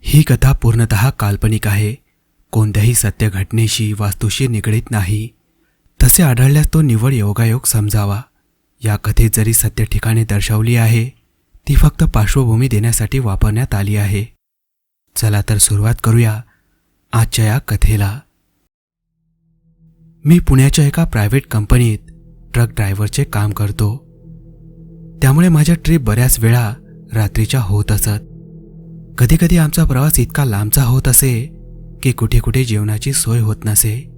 ही कथा पूर्णतः काल्पनिक आहे. कोणत्याही सत्य घटनेशी वास्तूशी निगडीत नाही. तसे आढळल्यास तो निवड योगायोग समजावा. या कथेत जरी सत्य ठिकाणे दर्शवली आहे ती फक्त पार्श्वभूमी देण्यासाठी वापरण्यात आली आहे. चला तर सुरुवात करूया आजच्या या कथेला. मी पुण्याच्या एका प्रायव्हेट कंपनीत ट्रक ड्रायव्हरचे काम करतो. त्यामुळे माझ्या ट्रीप बऱ्याच वेळा रात्रीच्या होत असत. कधीकधी आमचा प्रवास इतका लांबचा होत असे की कुठे कुठे जेवणाची सोय होत नसे.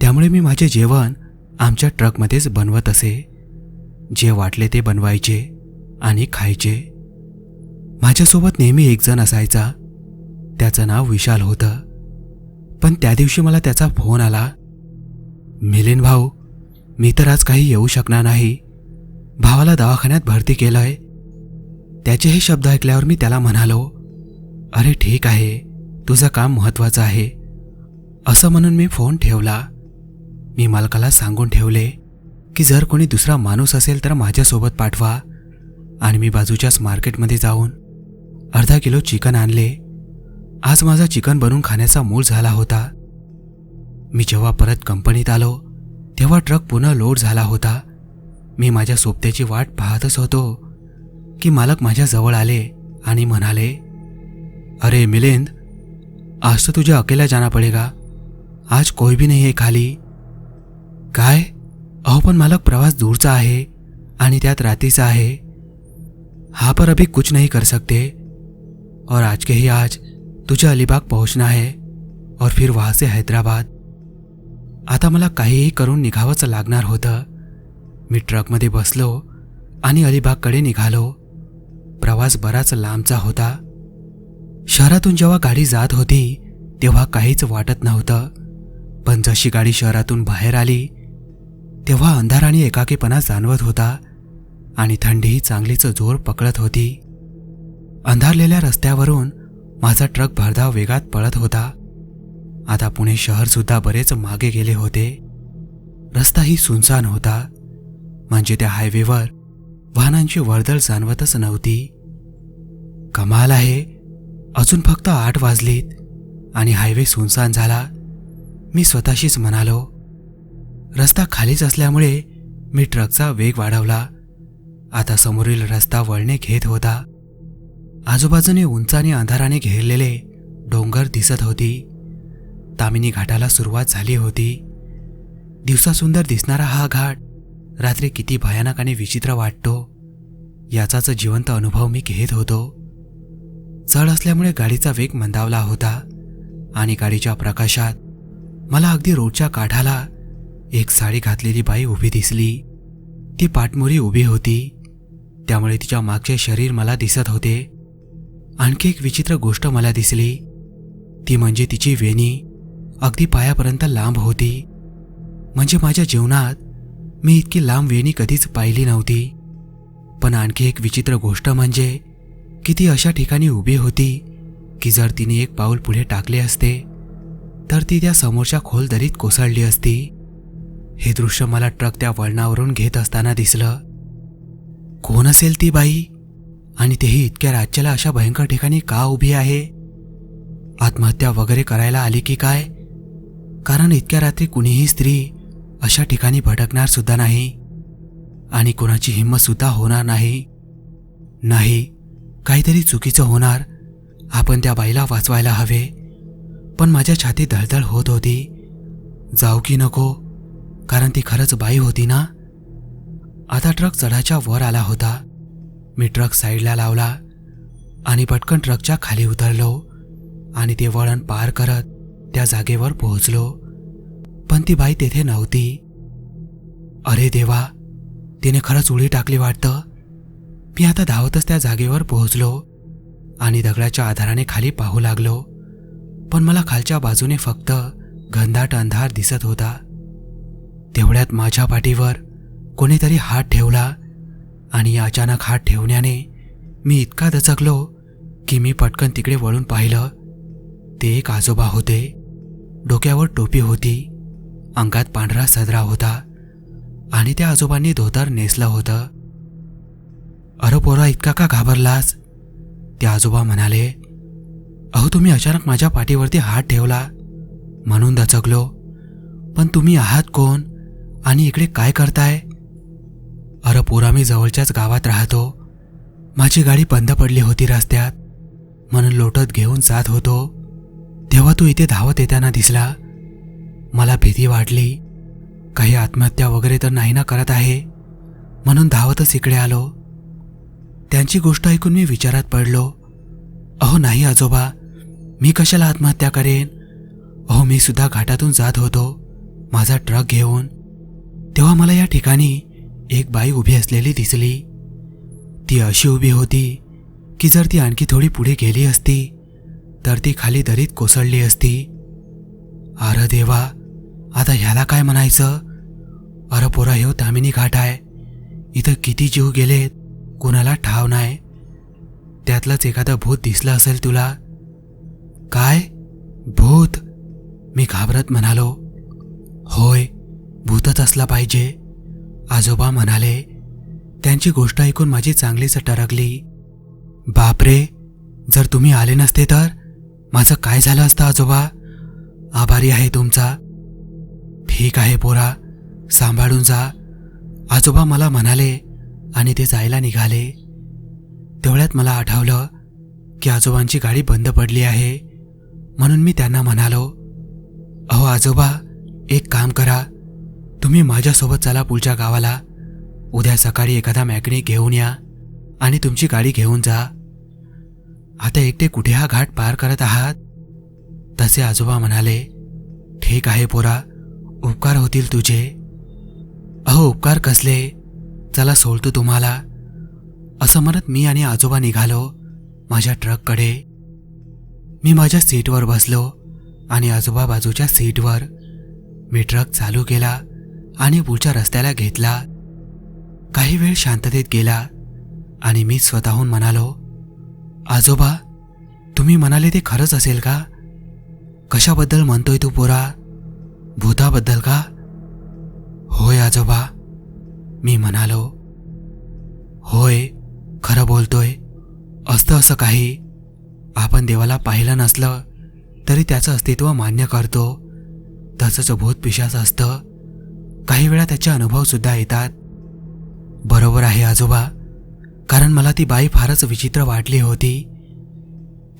त्यामुळे मी माझे जेवण आमच्या ट्रकमध्येच बनवत असे. जे वाटले ते बनवायचे आणि खायचे. माझ्यासोबत नेहमी एक जण असायचा. त्याचं नाव विशाल होतं. पण त्या दिवशी मला त्याचा फोन आला. मिलिन भाऊ मी तर आज काही येऊ शकणार नाही. भावाला दवाखान्यात भरती केलंय. त्याचे हे शब्द ऐकल्यावर मी त्याला म्हणालो अरे ठीक आहे तुझं काम महत्वाचं आहे. असं म्हणून मी फोन ठेवला. मी मालकाला सांगून ठेवले की जर कोणी दुसरा माणूस असेल तर माझ्यासोबत पाठवा आणि मी बाजूच्याच मार्केटमध्ये जाऊन अर्धा किलो चिकन आणले. आज माझा चिकन बनवून खाण्याचा मूळ झाला होता. मी जेव्हा परत कंपनीत आलो तेव्हा ट्रक पुन्हा लोड झाला होता. मी माझ्या सोबत्याची वाट पाहतच होतो की मालक माझ्या जवळ आले आणि म्हणाले अरे मिलिंद आज तर तुझे अकेला जाना पडेगा. आज कोई भी नाही आहे खाली. काय? अहो पण मालक प्रवास दूरचा आहे आणि त्यात रात्रीचा आहे. हा पर अभी कुछ नहीं कर सकते. और आज के ही आज तुझे अलिबाग पहुंचना है और फिर वहां से हैदराबाद. आता मला काहीही करून निघावंच लागणार होतं. मी ट्रकमध्ये बसलो आणि अलिबागकडे निघालो. प्रवास बराच लांबचा होता. शहरातून जेव्हा गाडी जात होती तेव्हा काहीच वाटत नव्हतं. पण जशी गाडी शहरातून बाहेर आली तेव्हा अंधार आणि एकाकीपणा जाणवत होता आणि थंडीही चांगलीच जोर पकडत होती. अंधारलेल्या रस्त्यावरून माझा ट्रक भरधाव वेगात पळत होता. आता पुणे शहरसुद्धा बरेच मागे गेले होते. रस्ताही सुनसान होता. म्हणजे त्या हायवेवर वाहनांची वर्दळ जाणवतच नव्हती. कमाल आहे. अजून फक्त आठ वाजलीत आणि हायवे सुनसान झाला. मी स्वतःशीच म्हणालो रस्ता खालीच असल्यामुळे मी ट्रकचा वेग वाढवला. आता समोरील रस्ता वळणे घेत होता. आजूबाजूने उंचाने अंधाराने घेरलेले डोंगर दिसत होती. तामिनी घाटाला सुरुवात झाली होती. दिवसा सुंदर दिसणारा हा घाट रात्री किती भयानक आणि विचित्र वाटतो याचाच जिवंत अनुभव मी घेत होतो. चढ असल्यामुळे गाडीचा वेग मंदावला होता आणि गाडीच्या प्रकाशात मला अगदी रोडच्या काठाला एक साडी घातलेली बाई उभी दिसली. ती पाठमोरी उभी होती. त्यामुळे तिच्या मागचे शरीर मला दिसत होते. आणखी एक विचित्र गोष्ट मला दिसली. ती म्हणजे तिची वेणी अगदी पायापर्यंत लांब होती. म्हणजे माझ्या जीवनात मी इतकी लांब वेणी कधीच पाहिली नव्हती. पण आणखी एक विचित्र गोष्ट म्हणजे की ती अशा ठिकाणी उभी होती की जर तिने एक पाऊल पुढे टाकले असते तर ती त्या समोरच्या खोल दरीत कोसळली असती. हे दृश्य मला ट्रक त्या वळणावरून घेत असताना दिसलं. कोण असेल ती बाई? आणि तेही इतक्या राज्याला अशा भयंकर ठिकाणी का उभी आहे? आत्महत्या वगैरे करायला आली की काय? कारण इतक्या रात्री कुणीही स्त्री अशा ठिकाणी भटकणार सुद्धा नाही आणि कोणाची हिंमत सुद्धा होणार नाही. नाही काहीतरी चुकीचं होणार. आपण त्या बाईला वाचवायला हवे. पण माझ्या छाती दळदळ होत होती. जाऊ की नको कारण ती खरंच बाई होती ना? आता ट्रक चढाच्या वर आला होता. मी ट्रक साईडला लावला आणि पटकन ट्रकच्या खाली उतरलो आणि ते वळण पार करत त्या जागेवर पोहोचलो. पण ती बाई तेथे नव्हती. अरे देवा तिने खरंच उडी टाकली वाटतं? मी आता धावतच त्या जागेवर पोहोचलो आणि दगडाच्या आधाराने खाली पाहू लागलो. पण मला खालच्या बाजूने फक्त घनदाट अंधार दिसत होता. तेवढ्यात माझ्या पाठीवर कोणीतरी हात ठेवला आणि अचानक हात ठेवण्याने मी इतका दचकलो की मी पटकन तिकडे वळून पाहिलं. ते एक आजोबा होते. डोक्यावर टोपी होती. अंगात पांढरा सदरा होता आणि त्या आजोबांनी धोतर नेसलं होतं. अरे पोरा इतका का घाबरलास? ते आजोबा म्हणाले. अहो तुम्ही अचानक माझ्या पाठीवरती हात ठेवला म्हणून दचकलो. पण तुम्ही आहात कोण आणि इकडे काय करताय? अरे पोरा मी जवळच्याच गावात राहतो. माझी गाडी बंद पडली होती रस्त्यात म्हणून लोटत घेऊन जात होतो. तेव्हा तू इथे धावत येताना दिसला. मला भीती वाटली. काही आत्महत्या वगैरे तर नाही ना करत आहे म्हणून धावतच इकडे आलो. त्यांची गोष्ट ऐकून मी विचारात पडलो. अहो नाही आजोबा मी कशाला आत्महत्या करेन? अहो मी सुद्धा घाटातून जात होतो माझा ट्रक घेऊन. तेव्हा मला या ठिकाणी एक बाई उभी असलेली दिसली. ती अशी उभी होती की जर ती आणखी थोडी पुढे गेली असती तर ती खाली दरीत कोसळली असती. अरे देवा आता ह्याला काय म्हणायचं? अरे पोरा ह्यो तामिनी घाट आहे. इथं किती जीव गेलेत कोणाला ठाव नाही. त्यातलंच एखादं भूत दिसलं असेल तुला? काय? भूत? मी घाबरत म्हणालो. होय भूतच असला पाहिजे. आजोबा म्हणाले त्यांची गोष्ट ऐकून माझी चांगलीच टरकली. बापरे जर तुम्ही आले नसते तर? माझं काय झालं असतं आजोबा? आभारी आहे तुमचा. ठीक आहे पोरा सांभाळून जा. आजोबा मला म्हणाले आणि ते जायला निघाले. तेवढ्यात मला आठवलं की आजोबांची गाडी बंद पडली आहे म्हणून मी त्यांना म्हणालो अहो आजोबा एक काम करा. तुम्ही माझ्यासोबत चला पुढच्या गावाला. उद्या सकाळी एखादा मॅकॅनिक घेऊन या आणि तुमची गाडी घेऊन जा. आता एकटे कुठे हा घाट पार करत आहात? तसे आजोबा म्हणाले ठीक आहे पोरा उपकार होतील तुझे? अहो उपकार कसले? चला सोडतो तुम्हाला. असं म्हणत मी आणि आजोबा निघालो माझ्या ट्रककडे. मी माझ्या सीटवर बसलो आणि आजोबा बाजूच्या सीटवर मी ट्रक चालू केला आणि पुढच्या रस्त्याला घेतला. काही वेळ शांततेत गेला आणि मी स्वतःहून म्हणालो आजोबा तुम्ही म्हणाले ते खरंच असेल का? कशाबद्दल म्हणतोय तू पोरा? भूताबद्दल का होय आजोबा मी म्हणालो. होय खरं बोलतोय. असतं असं काही. आपण देवाला पाहिलं नसलं तरी त्याचं अस्तित्व मान्य करतो. तसंच भूत पिशाच असतं. काही वेळा त्याचे अनुभव सुद्धा येतात. बरोबर आहे आजोबा कारण मला ती बाई फारच विचित्र वाटली होती.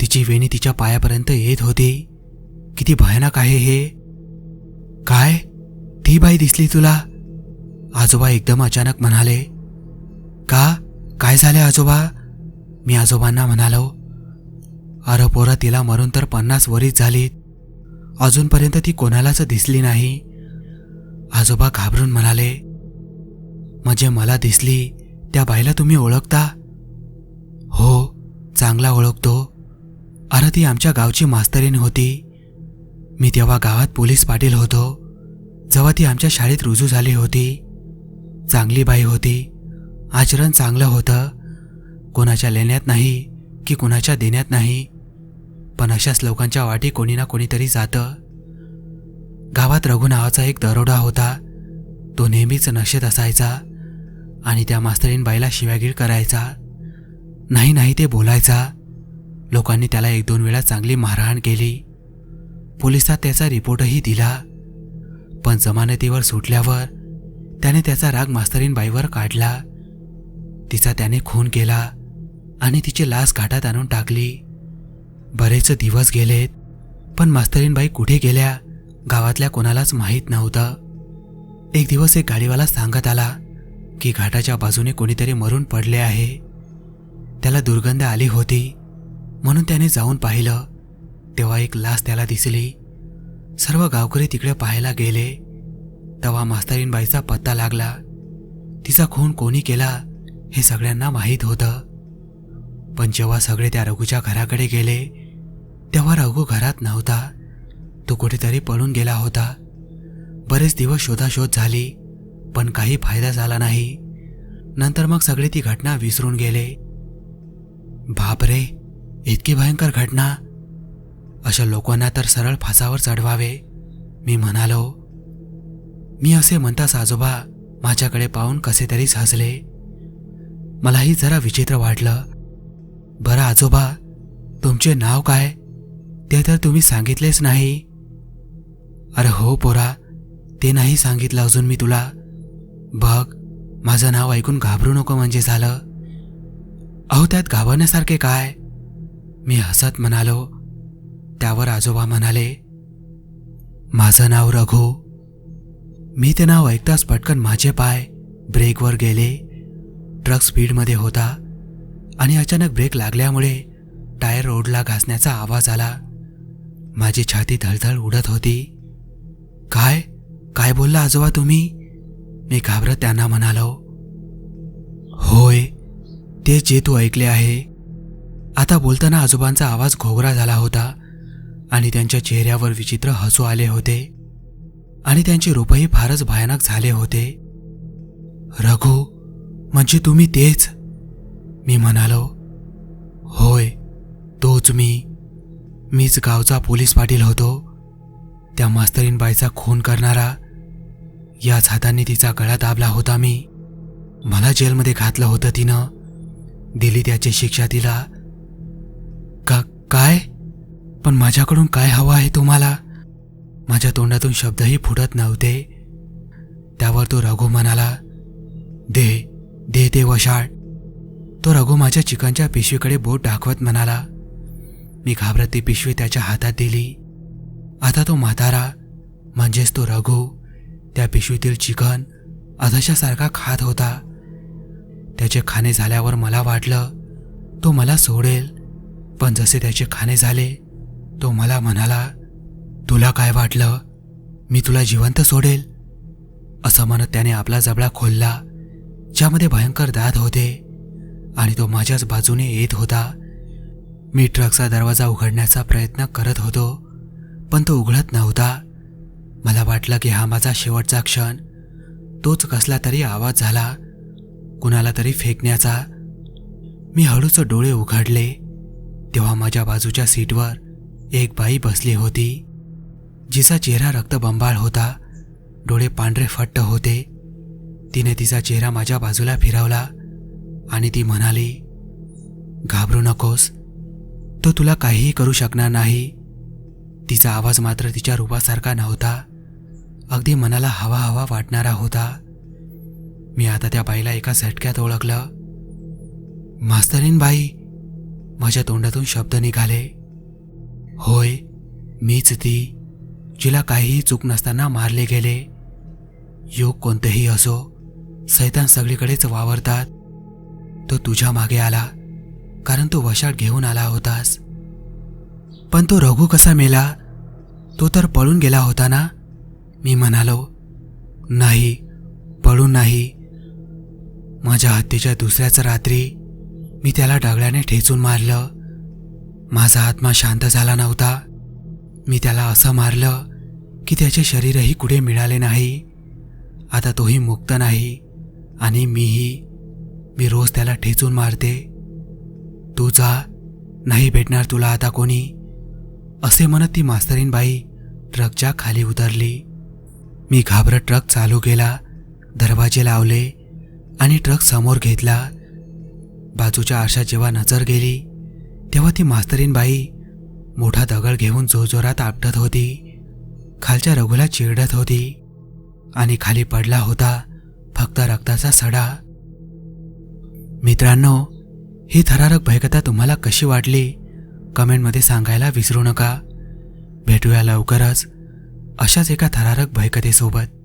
तिची वेणी तिच्या पायापर्यंत येत होती. किती भयानक आहे हे. काय? ती बाई दिसली तुला? आजोबा एकदम अचानक म्हणाले का? काय झाले आजोबा? मी आजोबांना म्हणालो अरे पोरं तिला मरून तर पन्नास वरीच झालीत अजूनपर्यंत ती कोणालाच दिसली नाही. आजोबा घाबरून म्हणाले म्हणजे मला दिसली त्या बाईला तुम्ही ओळखता? हो चांगला ओळखतो. अरे ती आमच्या गावची मास्तरीण होती. मी तेव्हा गावात पोलीस पाटील होतो. जेव्हा ती आमच्या शाळेत रुजू झाली होती. चांगली बाई होती. आचरण चांगलं होतं. कोणाच्या लेण्यात नाही की कुणाच्या देण्यात नाही. पण अशाच लोकांच्या वाटी कोणी ना कोणीतरी जातं. गावात रघु नावाचा एक दरोडा होता. तो नेहमीच नशेत असायचा आणि त्या मास्तरीन बाईला शिवागीर करायचा. नाही नाही ते बोलायचा. लोकांनी त्याला एक दोन वेळा चांगली मारहाण केली. पोलिसात त्याचा रिपोर्टही दिला. पण जमानतीवर सुटल्यावर त्याने त्याचा राग मास्तरीनबाईवर काढला. तिचा त्याने खून केला आणि तिची लास घाटात आणून टाकली. बरेच दिवस गेलेत पण मास्तरीनबाई कुठे गेल्या गावातल्या कोणालाच माहीत नव्हतं. एक दिवस एक गाडीवाला सांगत आला की घाटाच्या बाजूने कोणीतरी मरून पडले आहे. त्याला दुर्गंध आली होती म्हणून त्याने जाऊन पाहिलं. तेव्हा एक लास त्याला दिसली. सर्व गावकरी तिकडे पाहायला गेले. तेव्हा मास्तरीनबाईचा पत्ता लागला. तिचा खून कोणी केला हे सगळ्यांना माहीत होतं. पण जेव्हा सगळे त्या रघूच्या घराकडे गेले तेव्हा रघू घरात नव्हता. तो कुठेतरी पळून गेला होता. बरेच दिवस शोधाशोध झाली पण काही फायदा झाला नाही. नंतर मग सगळे ती घटना विसरून गेले. बापरे इतकी भयंकर घटना. अशा लोकांना तर सरळ फासावर चढवावे. मी म्हणालो मी असे म्हणताच आजोबा माझ्याकडे पाहून कसे तरी सहजले मलाही जरा विचित्र वाटलं. बरं आजोबा तुमचे नाव काय? ते तर तुम्ही सांगितलेच नाही. अरे हो पोरा ते नाही सांगितलं अजून मी तुला. बघ माझं नाव ऐकून घाबरू नको म्हणजे झालं. अहो त्यात घाबरण्यासारखे काय? मी हसत म्हणालो त्यावर आजोबा म्हणाले माझं नाव रघु. मी ते नाव ऐकताच पटकन माझे पाय ब्रेकवर गेले. ट्रक स्पीडमध्ये होता आणि अचानक ब्रेक लागल्यामुळे टायर रोडला घासण्याचा आवाज आला. माझी छाती धळधळ उडत होती. काय? काय बोलला आजोबा तुम्ही? मी घाबरत त्यांना म्हणालो होय ते जे तू ऐकले आहे. आता बोलताना आजोबांचा आवाज घोगरा झाला होता. आणि त्यांच्या चेहऱ्यावर विचित्र हसू आले होते. आणि त्यांचे रूपही फारच भयानक झाले होते. रघु म्हणजे तुम्ही तेच? मी म्हणालो. होय तोच मी. मीच गावचा पोलीस पाटील होतो. त्या मास्तरीनबाईचा खून करणारा. याच हाताने तिचा गळा दाबला होता मी. मला जेलमध्ये घातलं होतं तिनं. दिली त्याची शिक्षा तिला. का काय? पण माझ्याकडून काय हवं आहे तुम्हाला? माझ्या तोंडातून शब्दही फुटत नव्हते. त्यावर तो रघु म्हणाला दे दे ते वशाळ. तो रघु माझ्या चिकनच्या पिशवीकडे बोट दाखवत म्हणाला. मी घाबरत ती पिशवी त्याच्या हातात दिली. आता तो म्हातारा म्हणजेच तो रघु त्या पिशवीतील चिकन अधशासारखा खात होता. त्याचे खाणे झाल्यावर मला वाटलं तो मला सोडेल. पण जसे त्याचे खाणे झाले तो मला म्हणाला तुला काय वाटलं? मी तुला जिवंत सोडेल. असं म्हणत त्याने आपला जबडा खोलला ज्यामध्ये भयंकर दात होते आणि तो माझ्याच बाजूने येत होता. मी ट्रकचा दरवाजा उघडण्याचा प्रयत्न करत होतो पण तो उघडत नव्हता. मला वाटलं की हा माझा शेवटचा क्षण. तोच कसला तरी आवाज झाला कुणाला तरी फेकण्याचा. मी हळूच डोळे उघडले. तेव्हा माझ्या बाजूच्या सीटवर एक बाई बसली होती. जिचा चेहरा रक्तबंबाळ होता. डोळे पांढरे फट्ट होते. तिने तिचा चेहरा माझ्या बाजूला फिरवला आणि ती म्हणाली घाबरू नकोस. तो तुला काहीही करू शकणार नाही. तिचा आवाज मात्र तिच्या रूपासारखा नव्हता. अगदी मनाला हवा हवा वाटणारा होता. मी आता त्या बाईला एका झटक्यात ओळखलं. मास्तरीन बाई माझ्या तोंडातून शब्द निघाले. होय मीच ती जिला काहीही चूक नसताना मारले गेले. योग कोणतेही असो सैतान सगळीकडेच वावरतात. तो तुझ्या मागे आला कारण तो वशाट घेऊन आला होतास. पण तो रघु कसा मेला? तो तर पळून गेला होता ना? मी म्हणालो नाही पळून नाही. माझ्या हत्तीच्या दुसऱ्याच रात्री मी त्याला डगळ्याने ठेचून मारलं. माझा आत्मा शांत झाला नव्हता. मी त्याला असं मारलं की त्याचे शरीरही कुठे मिळाले नाही. आता तोही मुक्त नाही आणि मीही. मी रोज त्याला ठेचून मारते. तू जा नाही भेटणार तुला आता कोणी असे म्हणत ती मास्तरीन बाई ट्रकच्या खाली उतरली. मी घाबरत ट्रक चालू केला दरवाजे लावले आणि ट्रक समोर घेतला. बाजूच्या आरशात जेव्हा नजर गेली तेव्हा ती मास्तरीन बाई मोठा दगड घेऊन जोरजोरात आपटत होती. खालच्या रघुला चिरडत होती आणि खाली पडला होता फक्त रक्ताचा सडा. मित्रांनो ही थरारक भयकथा तुम्हाला कशी वाटली? कमेंटमध्ये सांगायला विसरू नका. भेटूया लवकरच अशाच एका थरारक भयकथेसोबत.